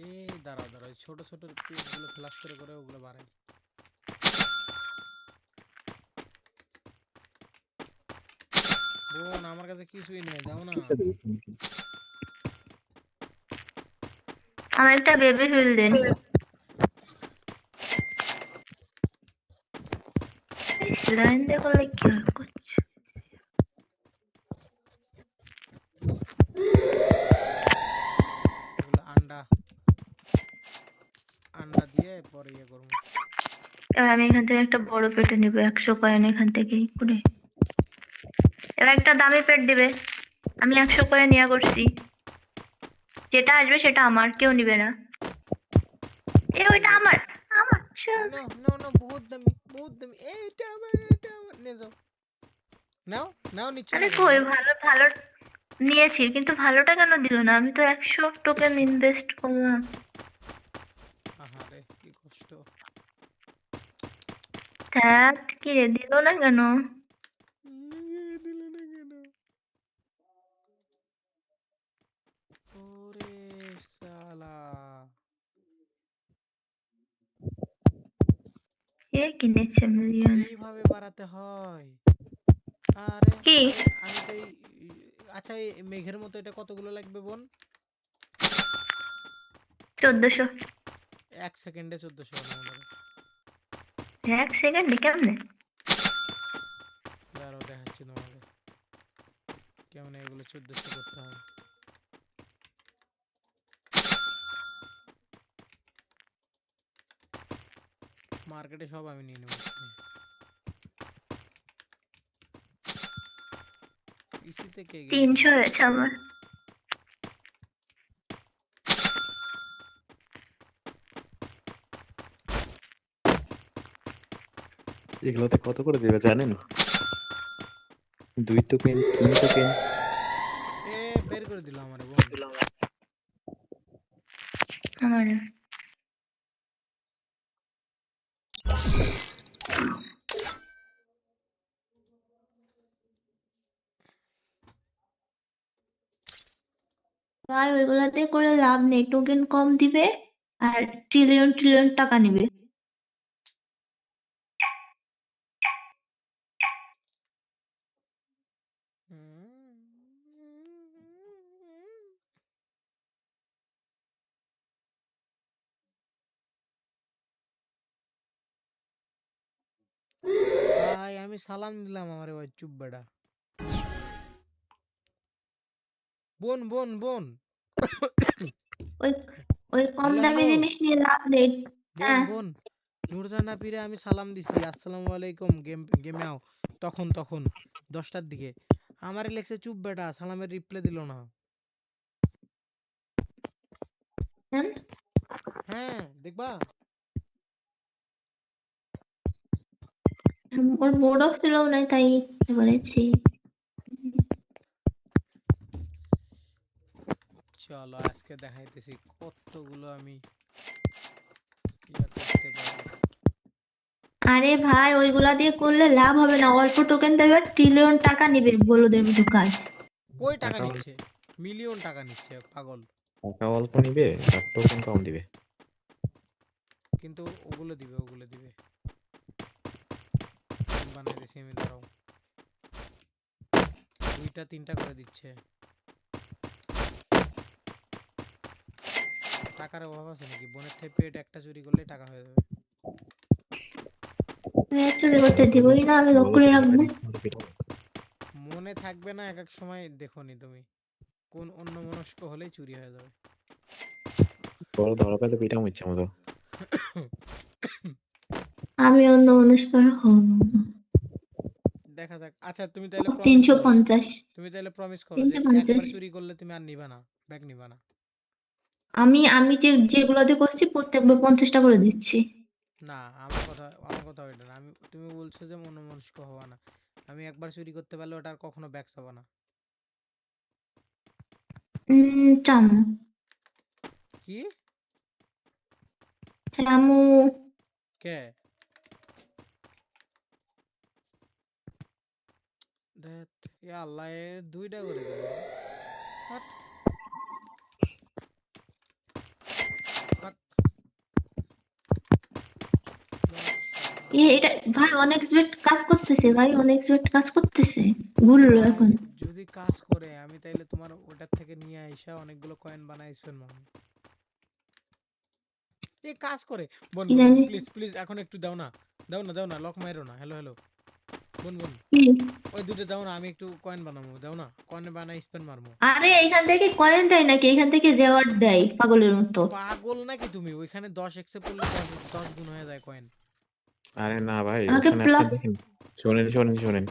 এই দাঁড়াও দাঁড়াও ছোট ছোট পিসগুলো ফ্লাশ করে করে ওগুলো বাড়াই। বোন আমার কাছে কিছুই নেই দাও না। আমার একটা বেবি ফিল দিন। লাইন করলে কি আর করছে ওগুলো আন্ডা আন্ডা দিয়ে পরে ইয়ে করব। আমি এখান থেকে একটা বড় পেটে নিব একশো কয়েন এখান থেকে করে এবার একটা দামি পেট দিবে। আমি একশো কয়েন নিয়ে করছি। যেটা আসবে সেটা আমার কেউ নিবে না। এ ওইটা আমার আমার। না না না বহুত দামি বহুত দামি। এইটা আমার এটা আমার। নিয়ে যাও। নাও নাও নিচ্ছে আরে কই ভালো ভালো নিয়েছি কিন্তু ভালোটা কেন দিল না? আমি তো একশো টোকেন ইনভেস্ট করলাম। কি কষ্ট। কি রে দিল না কেন? উম, না কেন? ওরে শালা। কে কিনেছে মিলিয়ন এইভাবে বাড়াতে হয়? আরে কি? আমি তো আচ্ছা এই মেঘের মতো এটা কতগুলো লাগবে বোন চোদ্দশো। এক সেকেন্ডে চোদ্দশো এক সেকেন্ডে কেমনে? দাঁড়াও দেখাচ্ছি তোমাকে। কেমন এগুলো চোদ্দশো করতে হবে মার্কেটে সব আমি নিয়ে নেব। পিসিতে কে গেম তিনশো খেলে? হয়েছে আমার। এগুলোতে কত করে দেবে জানেন? দুই টোকেন তিন টোকেন এ বের করে দিল আমার বোন আমার। ভাই ওইগুলাতে করে লাভ নেই টোকেন কম দিবে আর ট্রিলিয়ন ট্রিলিয়ন টাকা নিবে। ভাই আমি সালাম দিলাম আমার ওই চুপ বেটা বোন বোন বোন। ওই ওই কম দামি জিনিস নিয়ে লাভ নেই। বোন হ্যাঁ। বোন নুরজানা পীরে আমি সালাম দিছি। আসসালামু আলাইকুম গেম গেমে আও। তখন তখন দশটার দিকে। আমারে লেখছে চুপ বেটা সালামের রিপ্লাই দিল না। হ্যাঁ? হ্যাঁ দেখবা? ওর বোর্ড অফ ছিল নাই তাই বলেছি। চলো আজকে দেখাইতেছি কতগুলো আমি করতে পারি। আরে ভাই ওইগুলা দিয়ে করলে লাভ হবে না। অল্প টোকেন দেবে ট্রিলিয়ন টাকা নিবে বলদের মতো কাজ। কই টাকা টাকা নিচ্ছে? মিলিয়ন টাকা নিচ্ছে পাগল। টাকা অল্প নিবে আর টোকেন কম দিবে। কিন্তু ওগুলো দিবে ওগুলো দিবে। বানাই দিছি আমি দাঁড়াও। দুইটা তিনটা করে দিচ্ছে। টাকার অভাব আছে নাকি? বোনের থেকে পেট একটা চুরি করলে টাকা হয়ে যাবে। চুরি করতে দিবই না আমি লক করে রাখব। মনে থাকবে না এক এক সময় দেখোনি তুমি। কোন অন্য মনস্ক হলেই চুরি হয়ে যাবে। বড় ধরা পেলে পিটাম ইচ্ছে মতো। আমি অন্য মনস্ক হব দেখা যাক। আচ্ছা তুমি তাহলে promise তিনশো করো। পঞ্চাশ। তুমি তাহলে প্রমিস করো যে। একবার চুরি করলে তুমি আর নিবা না ব্যাগ নিবা না। আমি আমি যে যেগুলোতে করছি প্রত্যেকবার পঞ্চাশটা করে দিচ্ছি। না আমার কথা আমার কথা ওইটা না। আমি তুমি বলছো যে মনমনস্ক হওয়া না। আমি একবার চুরি করতে পারলে ওটা আর কখনো ব্যাক চাবো না। চামু। কি? চামু। কে? ধ্যাত এ আল্লাহ এর দুইটা করে দিল। এটা ভাই অনেক স্পিড কাজ করতেছে ভাই অনেক স্পিড কাজ করতেছে। এখন। যদি কাজ করে আমি তাইলে তোমার ওটার থেকে নিয়ে আইসা অনেকগুলো কয়েন বানাইছেন মামি এ কাজ করে। বোন প্লিজ প্লিজ এখন একটু দাও না। দাও না দাও না লক মাইরো না। হ্যালো হ্যালো বোন বোন ওই দুটো দাও না আমি একটু কয়েন বানাবো দাও না। কয়েন বানাই স্পেন মারবো। আরে এখান থেকে কয়েন দেয় নাকি? এখান থেকে রেওয়ার্ড দেয় পাগলের মতো। পাগল নাকি তুমি? ওইখানে দশ এক্সে পড়লে দশ দশ গুণ হয়ে যায় কয়েন আরে না ভাই শোনেন শোনেন।